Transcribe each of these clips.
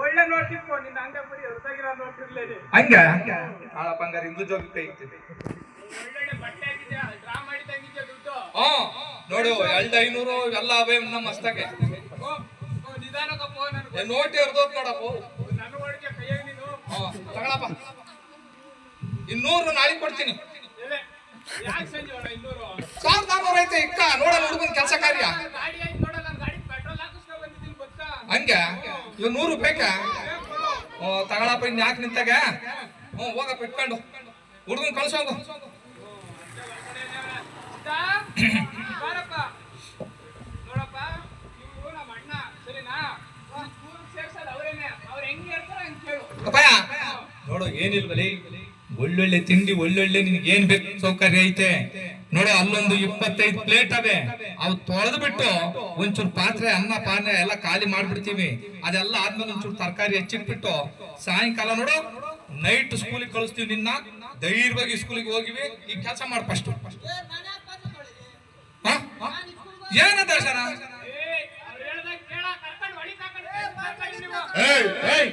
ಒಳ್ಳೆ ನೋಟಿಪ್ಪ ನಿನ್ನ ಅಂಗಡಿ ಬರೀ ಹೊರತಾಗಿರೋ ನೋಟಿರ್ಲೇನೆ ಹಂಗ? ಕಾಳಪ್ಪ ಬಂಗಾರ ಇಂದು ಜೋಗಿ ಕೈ ಒಳ್ಳೊಳ್ಳೆ ಬಟ್ಟೆ ಡ್ರಾ ಮಾಡಿ ದುಡ್ಡು? ಹಾ ನೋಡು ಎರಡು ಐನೂರು ಎಲ್ಲ ಅವೇ ನಮ್ಮ ಮಸ್ತಾಗೆ. ನಿಧಾನಕ್ಕಪ್ಪ ನನಗೆ. ನೋಟ್ ಇರ್ದೋದ್ ನೋಡಪ್ಪ. ನನ್ನ ಒಳಗೆ ಕೈಯಾಗ ನೀನು. ಹಾ ತಗೊಳಪ್ಪ. ಇನ್ನೂರು ನಾಳೆ ಕೊಡ್ತೀನಿ. ಯಾಕೆ ಸಂಜೆ ಇನ್ನೂರು? ಸಾವಿರದ ಆರ್ನೂರು ಐತೆ ಇಕ್ಕ. ನೋಡಲ್ಲ ಹುಡುಗನ ಕೆಲಸ ಕಾರ್ಯ ಗಾಡಿ ಆಯ್ತು ನೋಡಲ್ಲ ನನ್ನ ಗಾಡಿ ಪೆಟ್ರೋಲ್ ಹಾಕಿಸ್ಕೊ ಬಂದಿದ್ದೀನಿ ಗೊತ್ತಾ ಹಂಗ ಇವ್ ನೂರು ಕೊಡು. ಹ್ಞೂ ತಗೊಳಪ್ಪ, ಇನ್ ಯಾಕೆ ನಿಂತಾಗ? ಹ್ಞೂ, ಹೋಗಪ್ಪ, ಇಟ್ಕೊಂಡು. ಹುಡುಗನ್ ಕಳ್ಸೋಗು ನೋಡು, ಏನಿಲ್ವಲಿ? ಒಳ್ಳೊಳ್ಳೆ ತಿಂಡಿ, ಒಳ್ಳೊಳ್ಳೆ ನಿನ್ಗೆ ಏನ್ ಬೇಕು? ಸೌಕರ್ಯ ಐತೆ. ನೋಡು ಅಲ್ಲೊಂದು ಇಪ್ಪತ್ತೈದು ಪ್ಲೇಟ್ ಅವೆ. ಅವು ತೊಳೆದು ಬಿಟ್ಟು ಒಂಚೂರು ಪಾತ್ರೆ ಅನ್ನ ಪಾತ್ರೆ ಎಲ್ಲ ಖಾಲಿ ಮಾಡ್ಬಿಡ್ತೀವಿ. ಅದೆಲ್ಲ ಆದ್ಮೇಲೆ ಒಂಚೂರು ತರಕಾರಿ ಹೆಚ್ಚಿಟ್ಬಿಟ್ಟು ಸಾಯಂಕಾಲ ನೋಡು ನೈಟ್ ಸ್ಕೂಲಿಗೆ ಕಳಿಸ್ತೀವಿ ನಿನ್ನ. ಧೈರ್ಯವಾಗಿ ಸ್ಕೂಲಿಗೆ ಹೋಗಿವಿ. ಈ ಕೆಲಸ ಮಾಡಿ ಫಸ್ಟ್ ಏನ ದರ್ಶನ? ಏಯ್ ಏಯ್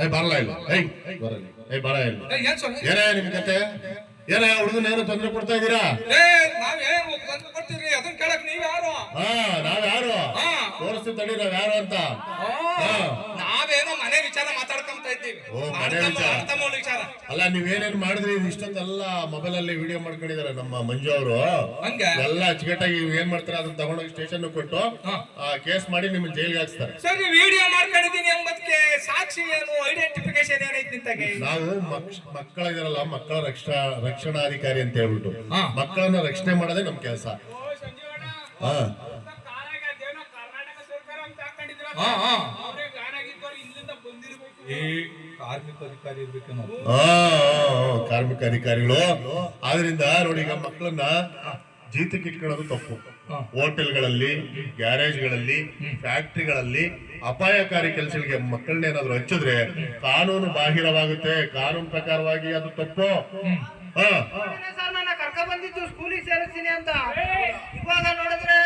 ಏಯ್ ಬರಲ್ಲ ಇಲ್ಲ ಏಯ್ ಬರಲ್ಲ ಏಯ್ ಬರಲ್ಲ ಏನೇ ನಿಮ್ ಕತೆ? ಏನೇ ಹುಡುಗನ ಏನು ತೊಂದರೆ ಕೊಡ್ತಾ ಇದ್ದೀರಾ? ನಾವೇನ್ ತಂದು ಕೊಡ್ತೀರಿ ಅದನ್ನ ಕೇಳಕ್ ನೀವ್ ಯಾರು? ಹಾ ನಾವ್ ಯಾರು. ತೋರಿಸ್ತೀವಿ ತಡಿ ನಾವ್ ಯಾರು ಅಂತ. ನಾವೇನೋ ಮನೆ ವಿಚಾರ ಮಾತಾಡ್ಕೊಂತ ಇದ್ದೀವಿ. ವಿಚಾರ. ಅಲ್ಲ ನೀವೇನೇನ್ ಮಾಡಿದ್ರಿ? ಇಷ್ಟೊಂದೆಲ್ಲ ಮೊಬೈಲ್ ಅಲ್ಲಿ ವಿಡಿಯೋ ಮಾಡ್ಕೊಂಡಿದಾರೆ ನಮ್ಮ ಮಂಜು ಅವರು. ಎಲ್ಲ ಅಚ್ಚುಕಟ್ಟಾಗಿ ಏನ್ ಮಾಡ್ತಾರೆ ಅದನ್ನ ತಗೊಂಡೋಗಿ ಸ್ಟೇಷನ್ ಕೊಟ್ಟು ಆ ಕೇಸ್ ಮಾಡಿ ನಿಮ್ಮನ್ನ ಜೈಲ್ಗೆ ಹಾಕ್ಸ್ತಾರೆ. ಸರಿ ವಿಡಿಯೋ ಮಾಡ್ಕೊಂಡಿದ್ದೀನಿ ಎಂಬದಕ್ಕೆ ಸಾಕ್ಷಿ ಏನು ಐಡೆಂಟಿಫಿಕೇಶನ್ ನಾವು ಮಕ್- ಮಕ್ಕಳ ಇದರಲ್ಲ ಮಕ್ಕಳ ರಕ್ಷಣಾ ರಕ್ಷಣಾಧಿಕಾರಿ ಅಂತ ಹೇಳ್ಬಿಟ್ಟು. ಮಕ್ಕಳನ್ನ ರಕ್ಷಣೆ ಮಾಡೋದೇ ನಮ್ ಕೆಲಸ. ಹಾ. ಕಾರ್ಮಿಕ ಅಧಿಕಾರಿ ಇರ್ಬೇಕೇನೋ ಆ, ಕಾರ್ಮಿಕ ಅಧಿಕಾರಿಗಳು. ಆದ್ರಿಂದ ನೋಡಿ ಈಗ ಮಕ್ಕಳನ್ನ ಜೀತಕ್ಕೆ ಇಟ್ಕೊಳ್ಳೋದು ತಪ್ಪು. ಹಾ. ಹೋಟೆಲ್ಗಳಲ್ಲಿ ಗ್ಯಾರೇಜ್ಗಳಲ್ಲಿ ಫ್ಯಾಕ್ಟ್ರಿಗಳಲ್ಲಿ ಅಪಾಯಕಾರಿ ಕೆಲಸಗಳಿಗೆ ಮಕ್ಕಳನ್ನ ಏನಾದ್ರು ಹಚ್ಚಿದ್ರೆ ಕಾನೂನು ಬಾಹಿರವಾಗುತ್ತೆ. ಕಾನೂನು ಪ್ರಕಾರವಾಗಿ ಅದು ತಪ್ಪು. ಸರ್ ಕರ್ಕ ಬಂದಿದ್ದು ಸ್ಕೂಲಿಗೆ ಸೇರಿಸ್ತೀನಿ ಅಂತ. ಇವಾಗ ನೋಡಿದ್ರೆ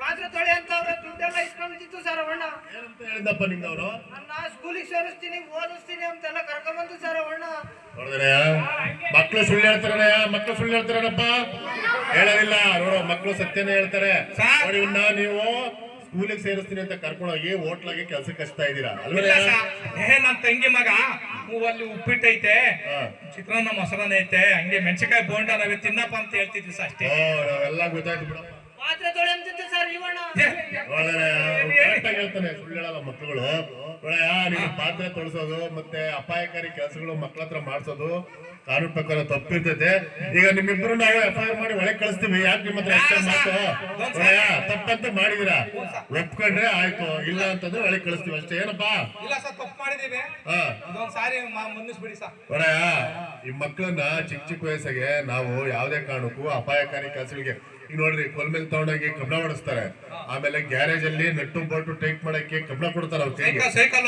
ಪಾತ್ರ ತೊಳೆ ಅಂತ ಅವ್ರ ದುಡ್ಡೆಲ್ಲ ಇಸ್ಕೊಂಡಿತ್ತು ಸರ್ ಅವಣ್ಣ ಏನಂತ ಹೇಳಿದಪ್ಪ ನಿಂಗವ್ರು? ನನ್ನ ಸ್ಕೂಲಿಗೆ ಸೇರಿಸ್ತೀನಿ ಓದಿಸ್ತೀನಿ ಅಂತೆಲ್ಲ ಕರ್ಕೊಂಬಂದು ಸರ್ ಅವಣ್ಣ ನೋಡಿದ್ರೆ ಮಕ್ಕಳು ಸುಳ್ಳು ಹೇಳ್ತಾರಣ್ಣ ಮಕ್ಕಳು ಸುಳ್ಳು ಹೇಳ್ತಾರನಪ್ಪ ಹೇಳೋದಿಲ್ಲ. ನೋಡೋ ಮಕ್ಕಳು ಸತ್ಯನೇ ಹೇಳ್ತಾರೆ. ಸಾರ್. ನೋಡಿ ನೀವು ಸ್ಕೂಲಿಗೆ ಸೇರಿಸ್ತೀನಿ ಅಂತ ಕರ್ಕೊಂಡೋಗಿ ಹೋಟ್ಲಾಗೆ ಕೆಲ್ಸಕ್ಕೆ ಹಚ್ತಾ ಇದ್ದೀರಾ? ಅಲ್ವೇ? ಏ ನನ್ ತಂಗಿ ಮಗ ಅಲ್ಲಿ ಉಪ್ಪಿಟ್ಟೈತೆ. ಐತೆ ಚಿತ್ರಾನ್ನ ಮೊಸರನ್ನ ಐತೆ. ಹಂಗೆ ಮೆಣಸಿನಕಾಯಿ ಬೋಂಡ ನಾವೇ ತಿನ್ನಪ್ಪ ಅಂತ ಹೇಳ್ತಿದ್ವಿ ಸರ್ ಅಷ್ಟೇ. ನಾವೆಲ್ಲ ಗೊತ್ತಾಯ್ತು ಬಿಡು ಹೇಳ್ತಾನೆ ಸುಳ್ಳು ಹೇಳಲ್ಲ ನೀವು ಪಾತ್ರೆ ತೊಳಸೋದು ಮತ್ತೆ ಅಪಾಯಕಾರಿ ಕೆಲಸಗಳು ಮಕ್ಕಳ ಹತ್ರ ಮಾಡಿಸೋದು ಕಾನೂನು ಪ್ರಕಾರ ತಪ್ಪಿರ್ತೈತೆ. ಈಗ ನಿಮ್ಮಿಬ್ರು ನಾವು ಎಫ್ ಐ ಆರ್ ಮಾಡಿ ಒಳಗೆ ಕಳಿಸ್ತೀವಿ ಯಾಕೆ ನಿಮ್ಮ ಹತ್ರ ತಪ್ಪಂತ ಮಾಡಿದಿರ? ಒಪ್ಕೊಂಡ್ರೆ ಆಯ್ತು ಇಲ್ಲ ಅಂತಂದ್ರೆ ಒಳಗೆ ಕಳಿಸ್ತೀವಿ ಅಷ್ಟೇ ಏನಪ್ಪಾ? ಇಲ್ಲ ಸರ್ ತಪ್ಪು ಮಾಡಿದೀವಿ. ಸಾರಿ ಈ ಮಕ್ಕಳನ್ನ ಚಿಕ್ಕ ಚಿಕ್ಕ ವಯಸ್ಸಿಗೆ ನಾವು ಯಾವುದೇ ಕಾರಣಕ್ಕೂ ಅಪಾಯಕಾರಿ ಕೆಲಸಗಳಿಗೆ ಈಗ ನೋಡ್ರಿ ಕೊಲ್ಮೇಲ್ ತಗೊಂಡೋಗಿ ಕಬಳ ಮಾಡಿಸ್ತಾರೆ. ಆಮೇಲೆ ಗ್ಯಾರೇಜ್ ಅಲ್ಲಿ ನೆಟ್ಟು ಬೋಟು ಟೈಟ್ ಮಾಡಕ್ಕೆ ಕಬಳ ಕೊಡ್ತಾರೆ ಅವ್ರ ಕೈಗೆ.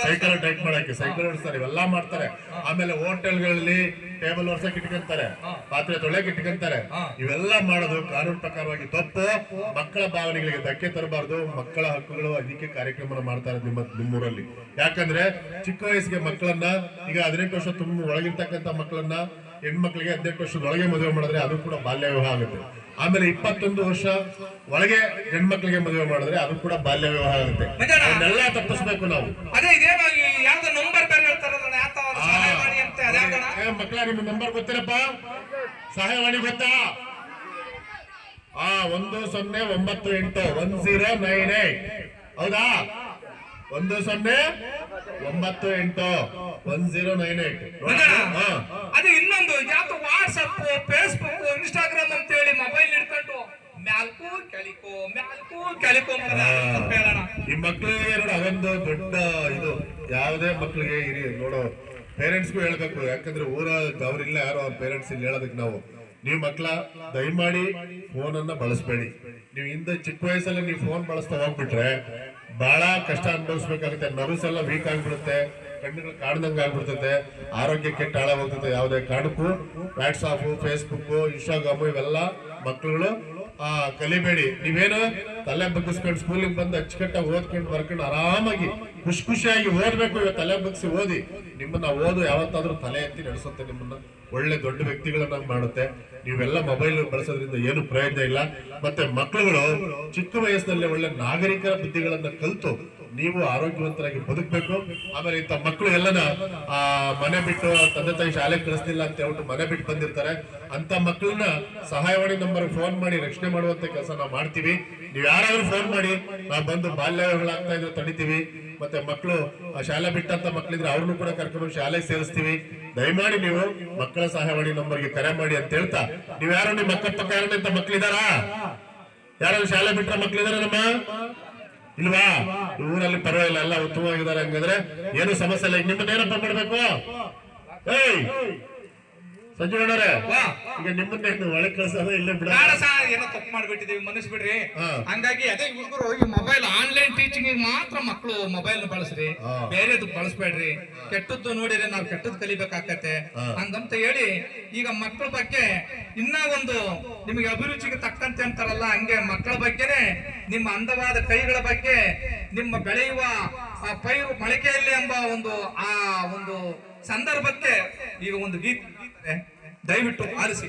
ಸೈಕಲ್ ಟೈಟ್ ಮಾಡಕ್ಕೆ ಸೈಕಲ್ ಹೊಡಿಸ್ತಾರೆ ಇವೆಲ್ಲ ಮಾಡ್ತಾರೆ. ಆಮೇಲೆ ಹೋಟೆಲ್ಗಳಲ್ಲಿ ಟೇಬಲ್ ವರ್ಷಕ್ಕೆ ಇಟ್ಕೊಂತಾರೆ. ಪಾತ್ರೆ ತೊಳೆಗೆ ಇಟ್ಕೊಂತಾರೆ. ಇವೆಲ್ಲ ಮಾಡೋದು ಕಾನೂನು ಪ್ರಕಾರವಾಗಿ ತಪ್ಪು. ಮಕ್ಕಳ ಭಾವನೆಗಳಿಗೆ ಧಕ್ಕೆ ತರಬಾರ್ದು. ಮಕ್ಕಳ ಹಕ್ಕುಗಳು ಅದಕ್ಕೆ ಕಾರ್ಯಕ್ರಮ ಮಾಡ್ತಾರೆ ನಿಮ್ಮ ನಿಮ್ಮೂರಲ್ಲಿ. ಯಾಕಂದ್ರೆ ಚಿಕ್ಕ ವಯಸ್ಸಿಗೆ ಮಕ್ಕಳನ್ನ ಈಗ ಹದಿನೆಂಟು ವರ್ಷ ತುಂಬ ಒಳಗಿರ್ತಕ್ಕಂಥ ಮಕ್ಕಳನ್ನ ಹೆಣ್ಮಕ್ಳಿಗೆ ಹದಿನೆಂಟು ವರ್ಷದ ಒಳಗೆ ಮದುವೆ ಮಾಡಿದ್ರೆ ಅದು ಕೂಡ ಬಾಲ್ಯ ವಿವಾಹ ಆಗುತ್ತೆ. ಆಮೇಲೆ ಇಪ್ಪತ್ತೊಂದು ವರ್ಷ ಒಳಗೆ ಹೆಣ್ಮಕ್ಳಿಗೆ ಮದುವೆ ಮಾಡಿದ್ರೆ ಅದು ಕೂಡ ಬಾಲ್ಯ ವಿವಾಹ ಆಗುತ್ತೆ. ಅದನ್ನೆಲ್ಲ ತಪ್ಪಿಸ್ಬೇಕು ನಾವು. ಮಕ್ಕಳ ನಿಮ್ಮ ನಂಬರ್ ಗೊತ್ತಿರಪ್ಪ? ಸಹಾಯವಾಣಿ ಗೊತ್ತಾ? ಆ ಒಂದು ಸೊನ್ನೆ ಒಂಬತ್ತು ಎಂಟು ಒನ್ ಜೀರೋ ನೈನ್ ಏಟ್ ಹೌದಾ? ಒಂದು ಸೊನ್ನೆ ಒಂಬತ್ತು ಎಂಟು ಒನ್ ಜೀರೋ ನೈನ್ ಏಟ್. ಅದು ಇನ್ನೊಂದು ಯಾಕೆ ವಾಟ್ಸಪ್ ಫೇಸ್ಬುಕ್ ಇನ್ಸ್ಟಾಗ್ರಾಮ್ ಅಂತ ಹೇಳಿ ಮೊಬೈಲ್ ಹಿಡ್ಕೊಂಡು ಮ್ಯಾಲ್ಕು ಕೆಳಿಕೋ ಮ್ಯಾಲ್ಕು ಕೆಳಿಕೋ ಅಂತಾರೆ. ತಪ್ಪು ಹೇಳೋಣ ಈ ಮಕ್ಕಳಿಗೆ ನೋಡಿ ಅದೊಂದು ದೊಡ್ಡ ಇದು ಯಾವುದೇ ಮಕ್ಕಳಿಗೆ ಇರಿ ನೋಡೋ. ಪೇರೆಂಟ್ಸ್ಗೂ ಹೇಳ್ಬೇಕು ಯಾಕಂದ್ರೆ ಊರ ಅವ್ರಿಲ್ಲ ಯಾರೋ ಅವ್ರ ಪೇರೆಂಟ್ಸ್ ಇಲ್ಲಿ ಹೇಳೋದಕ್ಕೆ ನಾವು. ನೀವು ಮಕ್ಕಳ ದಯಮಾಡಿ ಫೋನನ್ನ ಬಳಸಬೇಡಿ. ನೀವು ಹಿಂದೆ ಚಿಕ್ಕ ವಯಸ್ಸಲ್ಲಿ ನೀವು ಫೋನ್ ಬಳಸ್ತಾ ಹೋಗ್ಬಿಟ್ರೆ ಬಹಳ ಕಷ್ಟ ಅನುಭವಿಸ್ಬೇಕಾಗುತ್ತೆ. ನರ್ವ್ಸ್ ಎಲ್ಲ ವೀಕ್ ಆಗ್ಬಿಡುತ್ತೆ, ಕಣ್ಣುಗಳು ಕಾಣ್ದಂಗೆ ಆಗ್ಬಿಡ್ತೈತೆ, ಆರೋಗ್ಯ ಕೆಟ್ಟ ಹಾಳಾಗೋಗ್ತೈತೆ. ಯಾವುದೇ ಕಾರಣಕ್ಕೂ ವಾಟ್ಸಾಪು ಫೇಸ್ಬುಕ್ ಇನ್ಸ್ಟಾಗ್ರಾಮು ಇವೆಲ್ಲ ಮಕ್ಕಳುಗಳು ಕಲಿಬೇಡಿ. ನೀವೇನು ತಲೆ ಬಗ್ಗಿಸ್ಕೊಂಡು ಸ್ಕೂಲಿಗೆ ಬಂದು ಅಚ್ಚುಕಟ್ಟಾಗಿ ಓದ್ಕೊಂಡು ಬರ್ಕೊಂಡು ಆರಾಮಾಗಿ ಖುಷಿ ಖುಷಿಯಾಗಿ ಓದ್ಬೇಕು. ಇವತ್ತು ತಲೆ ಬಗ್ಗಿಸಿ ಓದಿ. ನಿಮ್ಮನ್ನ ಓದು ಯಾವತ್ತಾದ್ರೂ ತಲೆ ಎತ್ತಿ ನಡೆಸುತ್ತೆ ನಿಮ್ಮನ್ನ. ಒಳ್ಳೆ ದೊಡ್ಡ ವ್ಯಕ್ತಿಗಳನ್ನ ಮಾಡುತ್ತೆ. ನೀವೆಲ್ಲ ಮೊಬೈಲ್ ಬಳಸೋದ್ರಿಂದ ಏನು ಪ್ರಯೋಜನ ಇಲ್ಲ. ಮತ್ತೆ ಮಕ್ಕಳುಗಳು ಚಿಕ್ಕ ವಯಸ್ಸಿನಲ್ಲಿ ಒಳ್ಳೆ ನಾಗರಿಕರ ಬುದ್ಧಿಗಳನ್ನ ಕಲಿತು ನೀವು ಆರೋಗ್ಯವಂತರಾಗಿ ಬದುಕಬೇಕು. ಆಮೇಲೆ ಇಂಥ ಮಕ್ಕಳು ಎಲ್ಲನ, ಆ, ಮನೆ ಬಿಟ್ಟು ತಂದೆ ತಾಯಿ ಶಾಲೆಗೆ ಕಳಿಸ್ತಿಲ್ಲ ಅಂತ ಹೇಳ್ಬಿಟ್ಟು ಮನೆ ಬಿಟ್ಟು ಬಂದಿರ್ತಾರೆ. ಅಂತ ಮಕ್ಕಳನ್ನ ಸಹಾಯವಾಣಿ ನಂಬರ್ ಫೋನ್ ಮಾಡಿ ರಕ್ಷಣೆ ಮಾಡುವಂತ ಕೆಲಸ ನಾವು ಮಾಡ್ತೀವಿ. ನೀವು ಯಾರಾದ್ರೂ ಫೋನ್ ಮಾಡಿ, ನಾವು ಬಂದು ಬಾಲ್ಯಗಳಾಗ್ತಾ ಇದ್ರೆ ತಡಿತೀವಿ, ಮತ್ತೆ ಮಕ್ಕಳು ಶಾಲೆ ಬಿಟ್ಟಂತ ಮಕ್ಕಳಿದ್ರೆ ಅವ್ರನ್ನು ಕೂಡ ಕರ್ಕೊಂಡು ಶಾಲೆಗೆ ಸೇರಿಸ್ತೀವಿ. ದಯಮಾಡಿ ನೀವು ಮಕ್ಕಳ ಸಹಾಯವಾಣಿ ನಂಬರ್ಗೆ ಕರೆ ಮಾಡಿ ಅಂತ ಹೇಳ್ತಾ, ನೀವು ಯಾರು ನಿಮ್ಮ ಅಕ್ಕ ಪಕ್ಕ ಅಂತ ಮಕ್ಕಳಿದಾರಾ ಯಾರು ಶಾಲೆ ಬಿಟ್ಟ ಮಕ್ಕಳಿದಾರ ನಮ್ಮ? ಇಲ್ವಾ? ಊರಲ್ಲಿ ಪರವಾಗಿಲ್ಲ, ಎಲ್ಲ ಉತ್ತಮವಾಗಿದ್ದಾರೆ ಹಂಗಂದ್ರೆ ಏನು ಸಮಸ್ಯೆ ಇಲ್ಲ. ಈಗ ನಿಮ್ಮನ್ನ ಏನಪ್ಪ ಮಾಡ್ಬೇಕು? ಏಯ್! ಸಂಜೀವಣ್ಣರೇ. ಈಗ ನಿಮ್ಮನ್ನ ಒಳಗೆ ಕಳ್ಸೋದು ಇಲ್ಲೇ ಬಿಡ ಬೇಡ ಸರ್ ಏನೋ ತಪ್ಪು ಮಾಡ್ಬಿಟ್ಟಿದೀವಿ ಮನಸ್ಬಿಡ್ರಿ ಬಿಡ್ರಿ ಹಂಗಾಗಿ ಅದೇ ಹುಡುಗರು ಈ ಮೊಬೈಲ್ ಆನ್ಲೈನ್ ಟೀಚಿಂಗ್ ಮಾತ್ರ ಮಕ್ಕಳು ಮೊಬೈಲ್ ಬಳಸ್ರಿ. ಬೇರೆದು ಬಳಸ್ಬೇಡ್ರಿ. ಕೆಟ್ಟದ್ದು ನೋಡಿದ್ರೆ ನಾವು ಕೆಟ್ಟದ್ದು ಕಲಿಬೇಕಾಗತ್ತೆ. ಹಂಗಂತ ಹೇಳಿ ಈಗ ಮಕ್ಕಳ ಬಗ್ಗೆ ಇನ್ನ ಒಂದು ನಿಮಗೆ ಅಭಿರುಚಿಗೆ ತಕ್ಕಂತೆ ಅಂತಾರಲ್ಲ ಹಂಗೆ ಮಕ್ಕಳ ಬಗ್ಗೆನೆ ನಿಮ್ಮ ಅಂದವಾದ ಕೈಗಳ ಬಗ್ಗೆ ನಿಮ್ಮ ಬೆಳೆಯುವ ಪೈರು ಮೊಳಕೆಯಲ್ಲಿ ಎಂಬ ಒಂದು ಆ ಒಂದು ಸಂದರ್ಭಕ್ಕೆ ಈಗ ಒಂದು ಗೀತೆ ದಯವಿಟ್ಟು ಆಲಿಸಿ